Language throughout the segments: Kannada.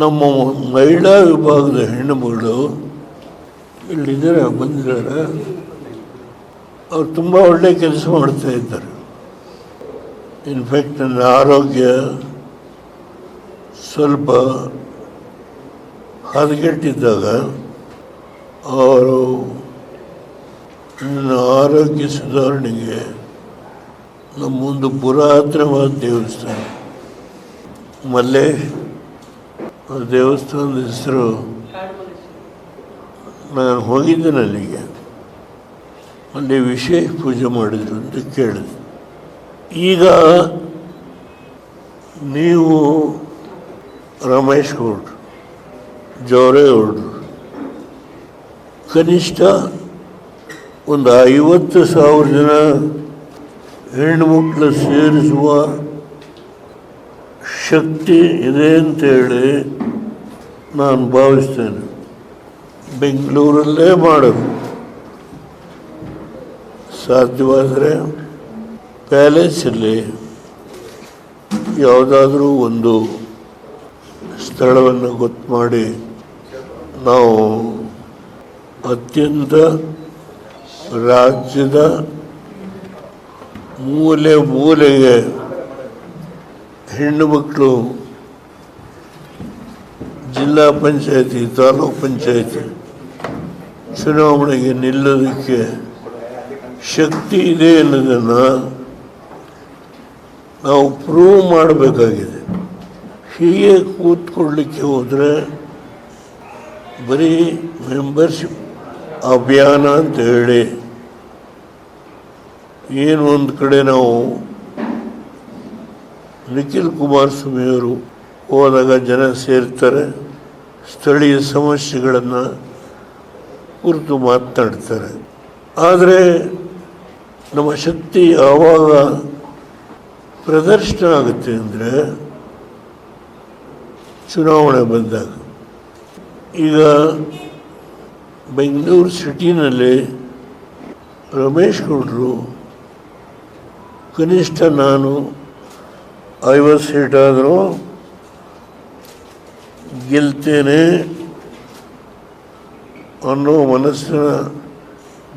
ನಮ್ಮ ಮಹಿಳಾ ವಿಭಾಗದ ಹೆಣ್ಣು ಮಗಳು ಇಲ್ಲಿದ್ದಾರೆ ಬಂದಿದ್ದಾರೆ. ಅವ್ರು ತುಂಬ ಒಳ್ಳೆಯ ಕೆಲಸ ಮಾಡ್ತಾ ಇದ್ದಾರೆ. ಇನ್ಫ್ಯಾಕ್ಟ್ ನನ್ನ ಆರೋಗ್ಯ ಸ್ವಲ್ಪ ಹದಗೆಟ್ಟಿದ್ದಾಗ ಅವರು ನನ್ನ ಆರೋಗ್ಯ ಸುಧಾರಣೆಗೆ ನಮ್ಮೊಂದು ಪುರಾತನವಾದ ದೇವಸ್ಥಾನ ಮಲ್ಲೇಶ್ ದೇವಸ್ಥಾನದ ಹೆಸರು. ನಾನು ಹೋಗಿದ್ದೇನೆ ಅಲ್ಲಿಗೆ. ಅಲ್ಲಿ ವಿಶೇಷ ಪೂಜೆ ಮಾಡಿದ್ರು ಅಂತ ಕೇಳಿದೆ. ಈಗ ನೀವು ರಮೇಶ್ ಗೌಡ್ರು ಜೋರೇಗೌಡ್ರು ಕನಿಷ್ಠ ಒಂದು ಐವತ್ತು ಸಾವಿರ ಜನ ಹೆಣ್ಣುಮಕ್ಕಳು ಸೇರಿಸುವ ಶಕ್ತಿ ಇದೆ ಅಂತೇಳಿ ನಾನು ಭಾವಿಸ್ತೇನೆ. ಬೆಂಗಳೂರಲ್ಲೇ ಮಾಡೋದು ಸಾಧ್ಯವಾದರೆ ಪ್ಯಾಲೇಸಲ್ಲಿ ಯಾವುದಾದ್ರೂ ಒಂದು ಸ್ಥಳವನ್ನು ಗೊತ್ತು ಮಾಡಿ ನಾವು ಅತ್ಯಂತ ರಾಜ್ಯದ ಮೂಲೆ ಮೂಲೆಗೆ ಹೆಣ್ಣು ಮಕ್ಕಳು ಜಿಲ್ಲಾ ಪಂಚಾಯತಿ, ತಾಲೂಕ್ ಪಂಚಾಯತಿ ಚುನಾವಣೆಗೆ ನಿಲ್ಲೋದಕ್ಕೆ ಶಕ್ತಿ ಇದೆ ಅನ್ನೋದನ್ನು ನಾವು ಪ್ರೂವ್ ಮಾಡಬೇಕಾಗಿದೆ. ಹೀಗೆ ಕೂತ್ಕೊಳ್ಳಿಕ್ಕೆ ಹೋದರೆ ಬರೀ ಮೆಂಬರ್ಶಿಪ್ ಅಭಿಯಾನ ಅಂತ ಹೇಳಿ ಏನು ಒಂದು ಕಡೆ ನಾವು ನಿಖಿಲ್ ಕುಮಾರಸ್ವಾಮಿಯವರು ಹೋದಾಗ ಜನ ಸೇರ್ತಾರೆ, ಸ್ಥಳೀಯ ಸಮಸ್ಯೆಗಳನ್ನು ಕುರಿತು ಮಾತನಾಡ್ತಾರೆ. ಆದರೆ ನಮ್ಮ ಶಕ್ತಿ ಯಾವಾಗ ಪ್ರದರ್ಶನ ಆಗುತ್ತೆ ಅಂದರೆ ಚುನಾವಣೆ ಬಂದಾಗ. ಈಗ ಬೆಂಗಳೂರು ಸಿಟಿನಲ್ಲಿ ರಮೇಶ್ ಗೌಡರು ಕನಿಷ್ಠ ನಾನು ಐವತ್ತು ಸೀಟಾದರೂ ಗೆಲ್ತೇನೆ ಅನ್ನೋ ಮನಸ್ಸಿನ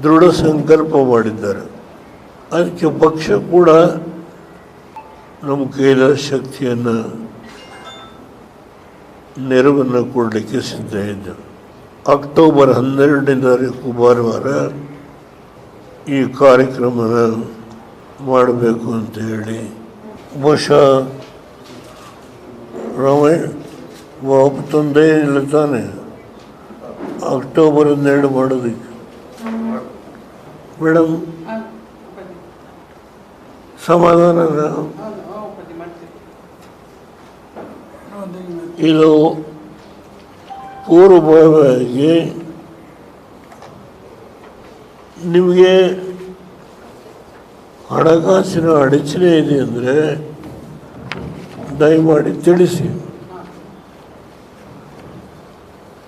ದೃಢ ಸಂಕಲ್ಪ ಮಾಡಿದ್ದಾರೆ. ಅದಕ್ಕೆ ಪಕ್ಷ ಕೂಡ ನಮ್ಮ ಕೈಲ ಶಕ್ತಿಯನ್ನು, ನೆರವನ್ನು ಕೊಡಲಿಕ್ಕೆ ಸಿದ್ಧ ಇದ್ದ, ಅಕ್ಟೋಬರ್ ಹನ್ನೆರಡನೇ ತಾರೀಕು ಭಾನುವಾರ ಈ ಕಾರ್ಯಕ್ರಮನ ಮಾಡಬೇಕು ಅಂತ ಹೇಳಿ ಬಹುಶಃ ರಮೇ ತಂದೆ ಇಲ್ಲ ತಾನೆ. ಅಕ್ಟೋಬರ್ ಹನ್ನೆರಡು ಮಾಡೋದಕ್ಕೆ. ಮೇಡಮ್, ಸಮಾಧಾನ ಇದು ಪೂರ್ವಭಾವಿಯಾಗಿ ನಿಮಗೆ ಹಣಕಾಸಿನ ಅಡಚಣೆ ಇದೆ ಅಂದರೆ ದಯಮಾಡಿ ತಿಳಿಸಿ.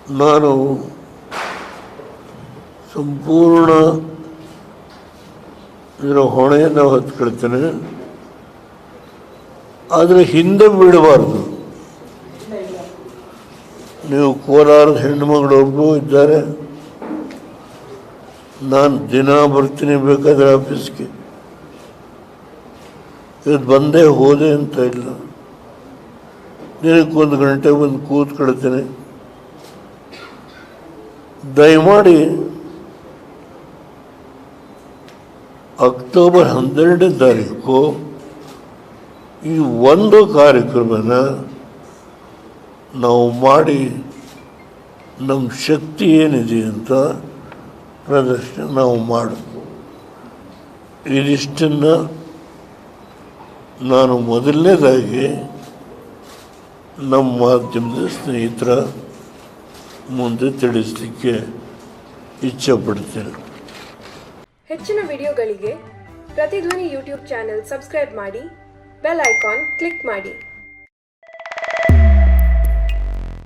ನಾನು ಸಂಪೂರ್ಣ ಇದರ ಹೊಣೆಯನ್ನು ಹೊತ್ಕೊಳ್ತೇನೆ. ಆದರೆ ಹಿಂದೆ ಬಿಡಬಾರ್ದು. ನೀವು ಕೋಲಾರದ ಹೆಣ್ಣುಮಗಳೊಬ್ಬರು ಇದ್ದಾರೆ. ನಾನು ದಿನ ಬರ್ತೀನಿ ಬೇಕಾದರೆ ಆಫೀಸ್ಗೆ. ಇವತ್ತು ಬಂದೇ ಹೋದೆ ಅಂತ ಇಲ್ಲ. ದಿನಕ್ಕೆ ಒಂದು ಗಂಟೆ ಬಂದು ಕೂತ್ಕೊಳ್ತೇನೆ. ದಯಮಾಡಿ ಅಕ್ಟೋಬರ್ ಹನ್ನೆರಡನೇ ತಾರೀಕು ಈ ಒಂದು ಕಾರ್ಯಕ್ರಮನ ನಾವು ಮಾಡಿ ನಮ್ಮ ಶಕ್ತಿ ಏನಿದೆ ಅಂತ ಪ್ರದರ್ಶನ ನಾವು ಮಾಡೋದು ಇದಿಷ್ಟನ್ನು ನಾನು ಮೊದಲನೇದಾಗಿ ನಮ್ಮ ಮಾಧ್ಯಮದ ಸ್ನೇಹಿತರ ಮುಂದೆ ತಿಳಿಸಲಿಕ್ಕೆ ಇಚ್ಛೆಪಡ್ತೇನೆ ಹೆಚ್ಚಿನ ವಿಡಿಯೋಗಳಿಗೆ ಪ್ರತಿಧ್ವನಿ ಯೂಟ್ಯೂಬ್ ಚಾನೆಲ್ ಸಬ್ಸ್ಕ್ರೈಬ್ ಮಾಡಿ ಬೆಲ್ ಐಕಾನ್ ಕ್ಲಿಕ್ ಮಾಡಿ.